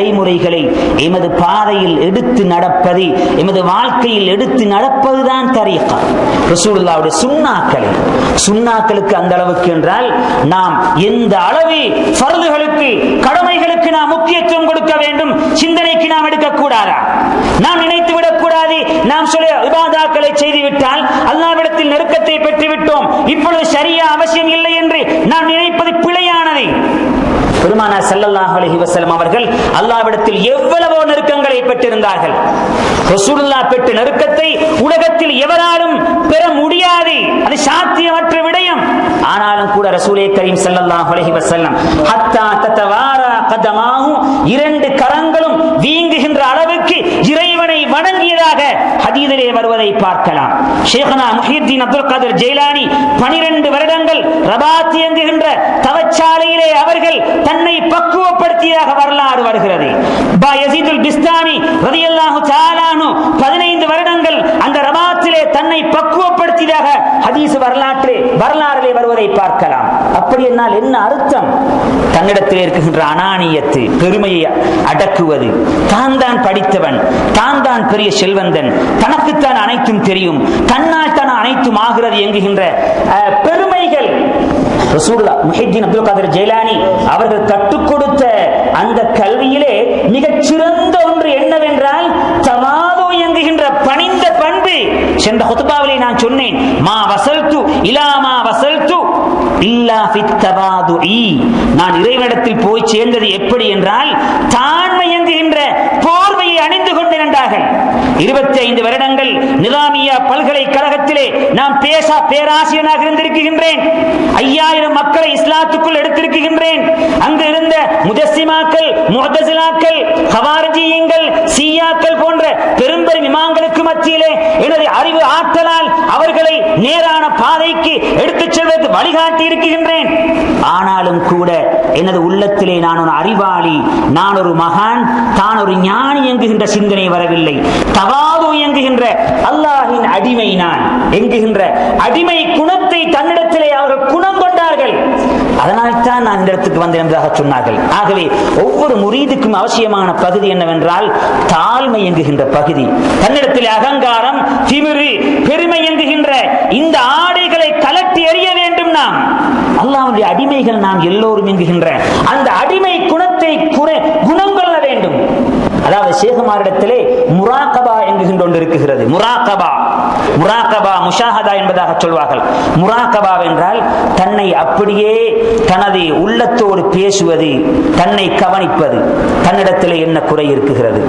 நடைமுறைகளை எமது பாதையில் எடுத்து நடப்பது எமது வாழ்க்கையில் எடுத்து நடப்பதுதான் தரீகா. ரசூலுல்லாவுடைய சுண்ணாக்களை. சுண்ணாக்களுக்கு அந்த அளவுக்கு என்றால் நாம் எந்த அளவு பருதுகளுக்கு கடமைகளுக்கு நாம் முக்கியத்துவம் கொடுக்க வேண்டும் சிந்தனைக்கு நாம் எடுக்கக்கூடாதா? நாம் நினைத்து விடக்கூடாது நாம் சொல்ல விவாதாக்களை செய்துவிட்டால் அல்லாவிடத்தில் நெருக்கத்தை பெற்றுவிட்டோம் இப்பொழுது சரியா அவசியம் இல்லை என்று நாம் நினைப்பது பிழையானதை பெருமானா செல்லல்லாஹ் அலஹி வசலம் அவர்கள் அல்லாவிடத்தில் எவ்வளவோ நெருக்கங்களை பெற்றிருந்தார்கள். ரசூலுல்லா பெற்ற நெருக்கத்தை உலகத்தில் எவராலும் பெற முடியாது. அது சாத்தியமற்ற விடயம். ஆனாலும் கூட ரசூலே கரீம் செல்லல்லாஹ் அலஹி வசல்லம் ஹத்தா தத்தவாரா கதமாஹு இரண்டு கரங்களும் வீங்குகின்ற அளவுக்கு இறைவனை வணங்கியதாக ஹதீதிலே வருவதை பார்க்கலாம். ஷேகனா முஹியுத்தீன் அப்துல் காதர் ஜெயிலானி 12 வருடங்கள் ரபாத் இயங்குகின்ற தவச்சாலையிலே அவர்கள் தன்னை பக்குவப்படுத்தியதாக வரலாறு வருகிறது. பா பிஸ்தானி ரதியல்லாஹு சாலானு பதினைந்து வருடங்கள் அந்த ரபாத்திலே தன்னை பக்குவப்படுத்தியதாக ஹதீஸ் வரலாற்று வரலாறிலே வருவதை பார்க்கலாம். அப்படி என்னால் என்ன அர்த்தம்? தன்னிடத்தில் இருக்கின்ற அனானியத்து பெருமையை அடக்குவது. தான் தான் படித்தவன் தான் தான் பெரிய செல்வந்தன். தனக்குத்தான் அனைத்தும் தெரியும். தன்னால் தான் அனைத்தும் ஆகிறது என்கின்ற அஹ், ரசூல்லா முஹித்தீன் அப்துல் காதர் ஜெயலானி அவர்கள் கற்றுக் கொடுத்த அந்த கல்வியிலே மிகச் சிறந்த ஒன்று என்னவென்றால் தவாது என்கின்ற பணிந்த பண்பு. சென்ற ஹொத்துபாவிலே நான் சொன்னேன் மா வசல்து இலா மா வசல்து இல்லா ஃபித் தவாது நான் இறைவனிடத்தில் போய் சேர்ந்தது எப்படி என்றால் தான் இருபத்தி ஐந்து வருடங்கள் நிலாமியா பல்கலைக்கழகத்திலே நாம் பேசா பேராசிரியனாக இருந்திருக்கின்றேன். ஐயாயிரம் மக்களை இஸ்லாத்துக்குள் எடுத்திருக்கின்றேன். அங்கு இருந்த முஜஸ்ஸிமாக்கள் முகதசிலாக்கள் ஹவார்ஜியங்கள் சியாக்கள் போன்ற பெரும்பெரும் இமாங்களுக்கு மத்தியிலே எனது அறிவு ஆற்றலால் அவர்களை நேரான பாதைக்கு எடுத்துச் செல்வதற்கு வழிகாட்டி இருக்கின்றேன். ஆனாலும் கூட எனது உள்ளத்திலே நான் ஒரு அறிவாளி நான் ஒரு மகான் தான் ஒரு ஞானி என்கின்ற சிந்தனை வரவில்லை. அகாதும் இயங்குகின்ற அல்லாஹின் அடிமை நான் எங்குகின்ற அடிமை குணத்தை தன்னிடத்திலே அவர்கள் குணம் கொண்டார்கள். அதனால் தான் நான் இந்த இடத்துக்கு வந்தேன் என்பதாக சொன்னார்கள். ஆகவே ஒவ்வொரு முரீதுக்கும் அவசியமான பகுதி என்னவென்றால் தாழ்மை எங்குகின்ற பகுதி. தன்னிடத்தில் அகங்காரம் திமிரு பெருமை எங்குகின்ற இந்த ஆடைகளை கலட்டி எறிய வேண்டும் நாம். அல்லாவுடைய அடிமைகள் நாம் எல்லோரும் எங்குகின்ற அந்த அடிமை குணத்தை குறை- குணம் கொள்ள வேண்டும். அதாவது சேகுமாரிடத்திலே கொண்டிருக்கிறது. முராகபா முராகபா முஷாஹதா என்பதாக சொல்வார்கள். முராகபா என்றால் தன்னை அப்படியே தனது உள்ளத்தோடு பேசுவது தன்னை கவனிப்பது தன்னிடத்திலே என்ன குறை இருக்குகிறது?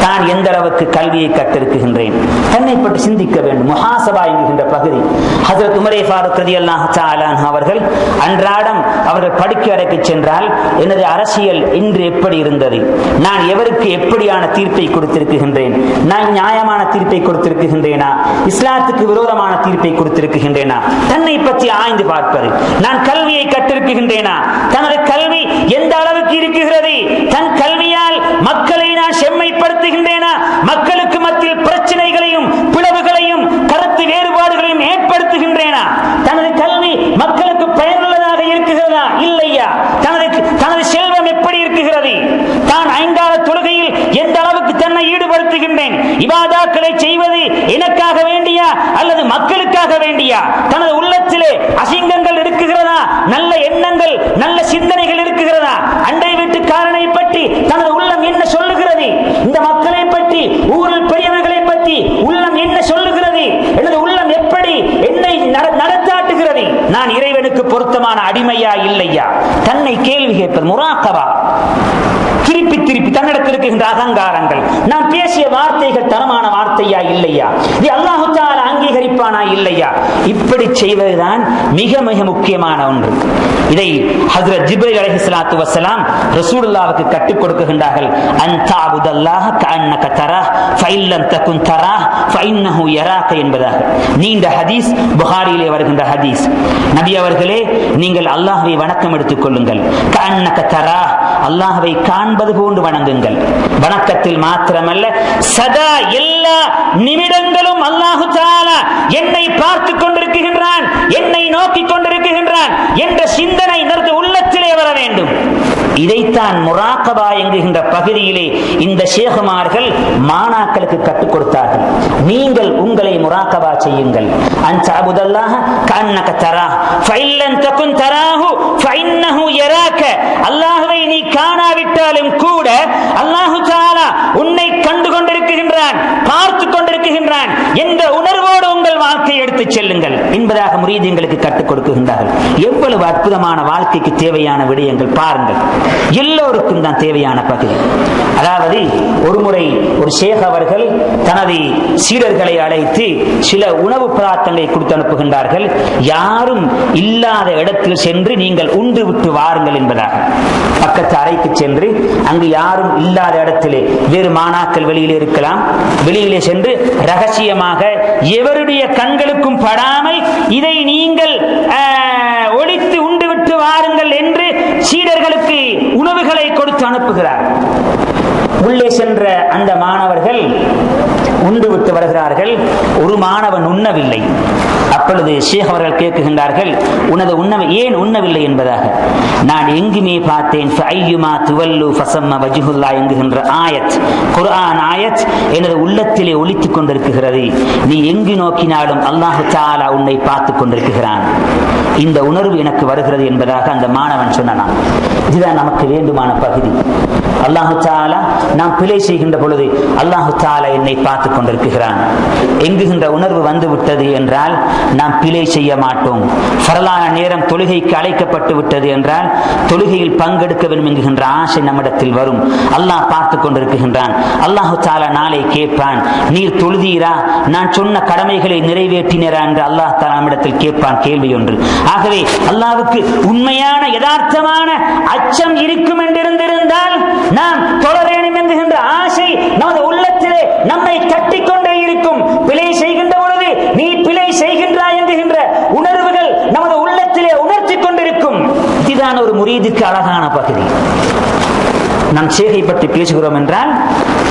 தான் எந்த அளவுக்கு கல்வியை கற்றிருக்கின்றேன்? தன்னை பற்றி சிந்திக்க வேண்டும். முஹாசபா என்கின்ற பகுதி. ஹசரத் உமரே ஃபாரூக் ரதி தஆலா அவர்கள் அன்றாடம் அவர்கள் படிக்க அறைக்கு சென்றால் எனது அரசியல் இன்று எப்படி இருந்தது? நான் எவருக்கு எப்படியான தீர்ப்பை கொடுத்திருக்கின்றேன்? நான் நியாயமான தீர்ப்பை கொடுத்திருக்கின்றேனா? இஸ்லாத்துக்கு விரோதமான தீர்ப்பை கொடுத்திருக்கின்றேனா? தன்னை பற்றி ஆய்ந்து பார்ப்பது. நான் கல்வியை கற்றிருக்கின்றேனா? தனது கல்வி எந்த அளவுக்கு இருக்கிறது? தன் கல்வியால் மக்கள் நான் செம்மைப்படுத்துகின்றேனா மக்களுக்கு மத்தியில் பிரச்சனைகளையும் பிளவுகளையும் கருத்து வேறுபாடுகளையும் ஏற்படுத்துகின்றேனா தனது கல்வி மக்களுக்கு பயனுள்ளதாக இருக்குகிறதா இல்லையா தனது தனது செல்வம் எப்படி இருக்குகிறது தான் ஐங்கால தொழுகையில் எந்த அளவுக்கு தன்னை ஈடுபடுத்துகின்றேன் இபாதாக்களை செய்வது எனக்காக வேண்டியா அல்லது மக்களுக்காக வேண்டியா தனது உள்ளத்திலே அசிங்கங்கள் இருக்குகிறதா நல்ல எண்ணங்கள் நல்ல சிந்தனைகள் இருக்குகிறதா அண்டை வீட்டுக்காரனை பற்றி தனது உள்ளம் என்ன சொல்லுகிறது? இந்த மக்களை பற்றி ஊரில் பெரியவர்களை பற்றி உள்ளம் என்ன சொல்லுகிறது? எனது உள்ளம் எப்படி என்னை நட- நடத்தாட்டுகிறது? நான் இறைவனுக்கு பொருத்தமான அடிமையா இல்லையா? தன்னை கேள்வி கேட்பது முராக்கவா தன்னிடத்தில் இருக்கின்ற அகங்காரங்கள். நான் பேசிய வார்த்தைகள் தரமான வார்த்தையா இல்லையா? இது அல்லாஹு அங்கீகரிப்பானா இல்லையா? இப்படி செய்வதுதான் மிக மிக முக்கியமான ஒன்று. இதை ஹஜ்ரத் ஜிப்ரி அலைஹிஸ்ஸலாத்து வசலாம் ரசூலுல்லாவுக்கு கற்றுக் கொடுக்கின்றார்கள் அன் கண்ணக தரா ஃபைல்லம் தக்கும் தரா ஃபைன்னஹு யராக என்பதாக. நீண்ட ஹதீஸ் புகாரியிலே வருகின்ற ஹதீஸ். நபி அவர்களே நீங்கள் அல்லாஹ்வை வணக்கம் எடுத்துக் கொள்ளுங்கள். கண்ணக தரா அல்லாஹ்வை காண்பது போன்று வணங்குங்கள் வணக்கத்தில் மாத்திரமல்ல சதா எல்லா நிமிடங்களும் அல்லாஹு தஆலா என்னை பார்த்துக் கொண்டிருக்கின்றான் என்னை நோக்கிக் கொண்டிருக்கின்றான் என்ற சிந்தனை எனது உள்ளத்திலே வர வேண்டும். இதைத்தான் முராக்கபா என்கின்ற பகுதியிலே இந்த ஷேகுமார்கள் மாணாக்களுக்கு கற்றுக் கொடுத்தார்கள். நீங்கள் உங்களை முராக்கபா செய்யுங்கள். அன் கண்ணக தரா. ஃபைல்லன் தகுன் தராஹு ஃபைன்னஹு யராக அல்லாஹ்வை நீ காணாவிட்டாலும் கூட அல்லாஹு தஆலா உன்னை கண்டு கொண்டிருக்கின்றான் பார்த்து கொண்டிருக்கின்றான் என்ற உணர்வோடு உங்கள் வாழ்க்கையை எடுத்துச் என்பதாக என்பதாக முரீதியங்களுக்கு கற்றுக் கொடுக்குகின்றார்கள். எவ்வளவு அற்புதமான வாழ்க்கைக்கு தேவையான விடயங்கள் பாருங்கள். எல்லோருக்கும் தான் தேவையான பகுதி. அதாவது ஒருமுறை ஒரு ஷேக் அவர்கள் தனது சீடர்களை அழைத்து சில உணவு பதார்த்தங்களை கொடுத்து அனுப்புகின்றார்கள். யாரும் இல்லாத இடத்தில் சென்று நீங்கள் உண்டு விட்டு வாருங்கள் என்பதாக. பக்கத்து அறைக்கு சென்று அங்கு யாரும் இல்லாத இடத்திலே வேறு மாணாக்கள் வெளியிலே இருக்கலாம். வெளியிலே சென்று ரகசியமாக எவருடைய கண்களுக்கும் படா படாமல் இதை நீங்கள் ஒழித்து உண்டு விட்டு வாருங்கள் என்று சீடர்களுக்கு உணவுகளை கொடுத்து அனுப்புகிறார். உள்ளே சென்ற அந்த மாணவர்கள் உண்டு விட்டு வருகிறார்கள் ஒரு மாணவன் உண்ணவில்லை. அப்பொழுது ஷேக் அவர்கள் கேட்குகின்றார்கள் உனது உண்ண ஏன் உண்ணவில்லை என்பதாக? நான் எங்குமே பார்த்தேன். துவல்லு ஃபசம்ம வஜுகுல்லா என்கின்ற ஆயத் குர்ஆன் ஆயத் எனது உள்ளத்திலே ஒழித்துக் கொண்டிருக்கிறது. நீ எங்கு நோக்கினாலும் அல்லாஹு தாலா உன்னை பார்த்துக் கொண்டிருக்கிறான். இந்த உணர்வு எனக்கு வருகிறது என்பதாக அந்த மாணவன் சொன்னான். இதுதான் நமக்கு வேண்டுமான பகுதி. அல்லாஹு தாலா நாம் பிழை செய்கின்ற பொழுது அல்லாஹு தாலா என்னை பார்த்துக் கொண்டிருக்கிறான் எங்குகின்ற உணர்வு வந்து விட்டது என்றால் நாம் பிழை செய்ய மாட்டோம். பரலான நேரம் தொழுகைக்கு அழைக்கப்பட்டு விட்டது என்றால் தொழுகையில் பங்கெடுக்க வேண்டும் என்கின்ற ஆசை நம்மிடத்தில் வரும். அல்லாஹ் பார்த்து கொண்டிருக்கின்றான். அல்லாஹு தாலா நாளை கேட்பான். நீர் தொழுதீரா? நான் சொன்ன கடமைகளை நிறைவேற்றினரா என்று அல்லாஹ் தாலா நம்மிடத்தில் கேட்பான். கேள்வி ஒன்று. ஆகவே அல்லாவுக்கு உண்மையான யதார்த்தமான அச்சம் இருக்கும் என்றிருந்திருந்தால் நாம் தொழ வேண்டும் என்கின்ற ஆசை நமது உள்ள நம்மை தட்டிக்கொண்டே இருக்கும். பிழை செய்கின்ற பொழுது நீ பிழை செய்கின்றாய் என்கின்ற உணர்வுகள் நமது உள்ளத்திலே உணர்த்தி கொண்டிருக்கும். இதுதான் ஒரு முறியதுக்கு அழகான பகுதி. நாம் சேகை பற்றி பேசுகிறோம் என்றால்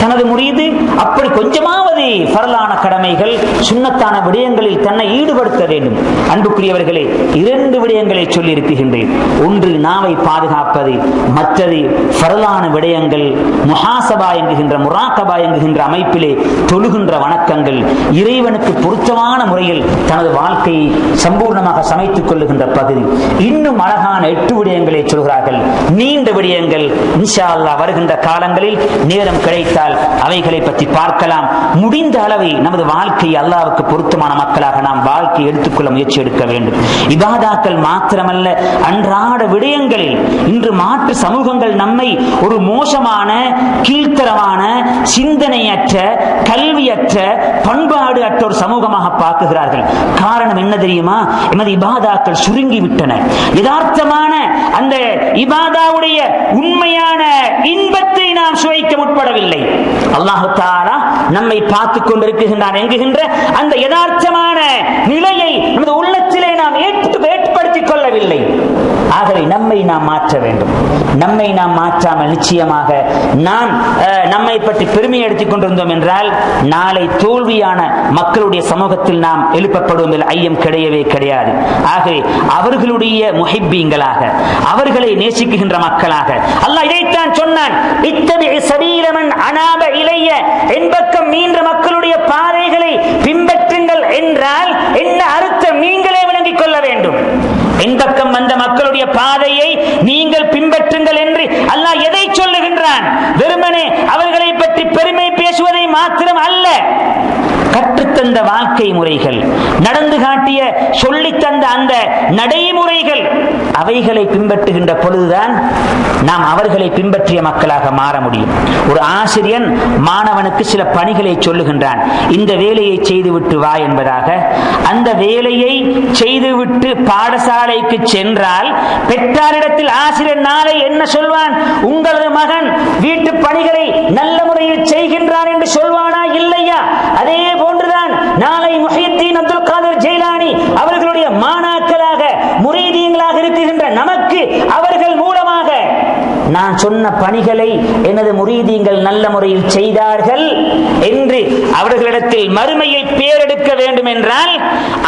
தனது முறியது அப்படி கொஞ்சமாவது பரலான கடமைகள் சுண்ணத்தான விடயங்களில் தன்னை ஈடுபடுத்த வேண்டும். அன்புக்குரியவர்களே இரண்டு விடயங்களை சொல்லி இருக்கின்றேன் ஒன்று நாவை பாதுகாப்பது. மற்றது பரலான விடயங்கள் முஹாசபா என்கின்ற முராக்கபா என்கின்ற அமைப்பிலே தொழுகின்ற வணக்கங்கள். இறைவனுக்கு பொருத்தமான முறையில் தனது வாழ்க்கையை சம்பூர்ணமாக சமைத்துக் கொள்ளுகின்ற பகுதி. இன்னும் அழகான எட்டு விடயங்களை சொல்கிறார்கள். நீண்ட விடயங்கள் இன்ஷா அல்லாஹ் வருகின்ற காலங்களில் நேரம் கிடைத்தால் இருந்தால் அவைகளை பற்றி பார்க்கலாம். முடிந்த அளவை நமது வாழ்க்கை அல்லாவுக்கு பொருத்தமான மக்களாக நாம் வாழ்க்கை எடுத்துக்கொள்ள முயற்சி எடுக்க வேண்டும். இபாதாக்கள் மாத்திரமல்ல அன்றாட விடயங்களில் இன்று மாற்று சமூகங்கள் நம்மை ஒரு மோசமான கீழ்த்தரமான சிந்தனையற்ற கல்வியற்ற பண்பாடு அற்ற ஒரு சமூகமாக பார்க்குகிறார்கள். காரணம் என்ன தெரியுமா? எமது இபாதாக்கள் சுருங்கி விட்டன யதார்த்தமான அந்த இபாதாவுடைய உண்மையான இன்பத்தை நாம் சுவைக்க முற்படவில்லை. அல்லாஹு தாலா நம்மை பார்த்துக் கொண்டிருக்கின்றான் என்கின்ற அந்த யதார்த்தமான நிலையை நமது உள்ளத்திலே நாம் ஏற்று ஏற்படுத்திக் கொள்ளவில்லை. ஆகவே நம்மை நாம் மாற்ற வேண்டும். நம்மை நாம் மாற்றாமல் நிச்சயமாக நாம் நம்மை பற்றி பெருமை எடுத்துக் கொண்டிருந்தோம் என்றால் நாளை தோல்வியான மக்களுடைய சமூகத்தில் நாம் எழுப்பப்படுவோம் ஐயம் கிடையவே கிடையாது. ஆகவே அவர்களுடைய முஹிப்பீங்களாக அவர்களை நேசிக்குகின்ற மக்களாக அல்லாஹ் இதைத்தான் சொன்னான் இத்தகைய சரீரமன் அனாப இளைய என்பக்கம் மீன்ற மக்களுடைய பாதைகளை பின்பற்றுங்கள் என்றால் என்ன அர்த்தம் நீங்களே விளங்கிக் கொள்ள வேண்டும் பின்பக்கம் வந்த மக்களுடைய பாதையை நீங்கள் பின்பற்றுங்கள் என்று அல்லாஹ் எதை சொல்லுகின்றான்? வெறுமனே அவர்களை பற்றி பெருமை பேசுவதை மாத்திரம் அல்ல கற்றுத்தந்த வாழ்க்கை முறைகள் நடந்து காட்டிய சொல்லித் தந்த அந்த நடைமுறைகள் அவைகளை பின்பற்றுகின்ற பொழுதுதான் நாம் அவர்களை பின்பற்றிய மக்களாக மாற முடியும். ஒரு ஆசிரியன் மாணவனுக்கு சில பணிகளை சொல்லுகின்றான். இந்த வேலையை செய்துவிட்டு வா என்பதாக. அந்த வேலையை செய்துவிட்டு பாடசாலைக்கு சென்றால் பெற்றாரிடத்தில் ஆசிரியர் நாளை என்ன சொல்வான்? உங்களது மகன் வீட்டு பணிகளை நல்ல முறையில் செய்கின்றான் என்று சொல்வானா இல்லையா? அதே முஹிதீன் அப்துல் காதர் ஜெயிலானி அவர்களுடைய மாணாக்களாக முரீதியங்களாக இருக்குகின்ற நமக்கு அவர்கள் மூலமாக நான் சொன்ன பணிகளை எனது முரீதியங்கள் நல்ல முறையில் செய்தார்கள் என்று அவர்களிடத்தில் மறுமையில் பேரெடுக்க வேண்டும் என்றால்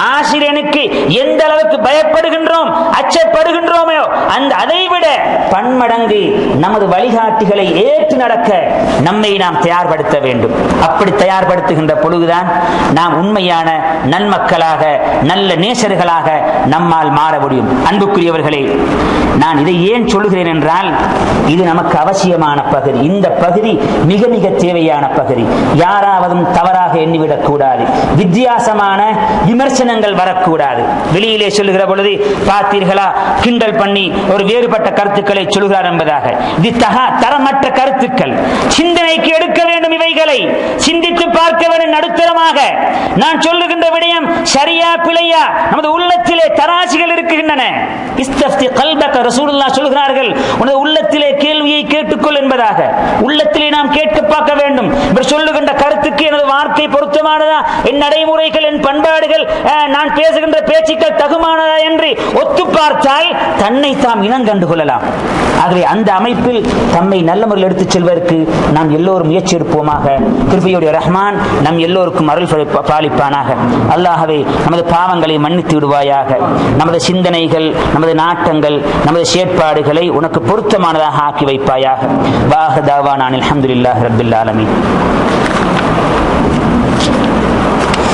ஆசிரியனுக்கு எந்த அளவுக்கு பயப்படுகின்றோம் அச்சப்படுகின்றோமோ அந்த அதைவிட பன்மடங்கு நமது வழிகாட்டிகளை ஏற்று நடக்க நம்மை நாம் தயார்படுத்த வேண்டும். அப்படி தயார்படுத்துகின்ற பொழுதுதான் நாம் உண்மையான நன்மக்களாக நல்ல நேசர்களாக நம்மால் மாற முடியும். அன்புக்குரியவர்களே நான் இதை ஏன் சொல்லுகிறேன் என்றால் இது நமக்கு அவசியமான பகுதி. இந்த பகுதி மிக மிக தேவையான பகுதி. யாராவதும் தவறாக எண்ணிவிடக் கூடாது வித்தியாசமான விமர்சனங்கள் வரக்கூடாது. வெளியிலே சொல்லுகிற பொழுது பார்த்தீர்களா? கிண்டல் பண்ணி ஒரு வேறுபட்ட கருத்துக்களை சொல்கிறார் என்பதாக. இது தகா தரமற்ற கருத்துக்கள். சிந்தனைக்கு எடுக்க வேண்டும் இவைகளை. சிந்தித்து பார்க்க வேண்டும் நடுத்தரமாக. நான் சொல்லுகின்ற விடயம் சரியா பிழையா? நமது உள்ளத்திலே தராசிகள் இருக்குகின்றன. சொல்கிறார்கள் உனது உள்ளத்திலே கே கேட்டுக்கொள் என்பதாக. உள்ளத்திலே நாம் கேட்டு பார்க்க வேண்டும். இவர் சொல்லுகின்ற கருத்துக்கு எனது வார்த்தை பொருத்தமானதா? என் நடைமுறைகள் என் பண்பாடுகள் நான் பேசுகின்ற பேச்சுக்கள் தகுமானதா என்று ஒத்து பார்த்தால் தன்னை தாம் இனம் கண்டு கொள்ளலாம். ஆகவே அந்த அமைப்பில் தம்மை நல்ல முறையில் எடுத்துச் செல்வதற்கு நாம் எல்லோரும் முயற்சி எடுப்போமாக. திருப்பியுடைய ரஹ்மான் நம் எல்லோருக்கும் அருள் பாலிப்பானாக. அல்லாஹவே நமது பாவங்களை மன்னித்து விடுவாயாக. நமது சிந்தனைகள் நமது நாட்டங்கள் நமது செயற்பாடுகளை உனக்கு பொருத்தமானதாக ஆக்கி வைப்பாயாக. வாஹ தாவா நான் அல்ஹம்துலில்லாஹி ரப்பில் ஆலமீன்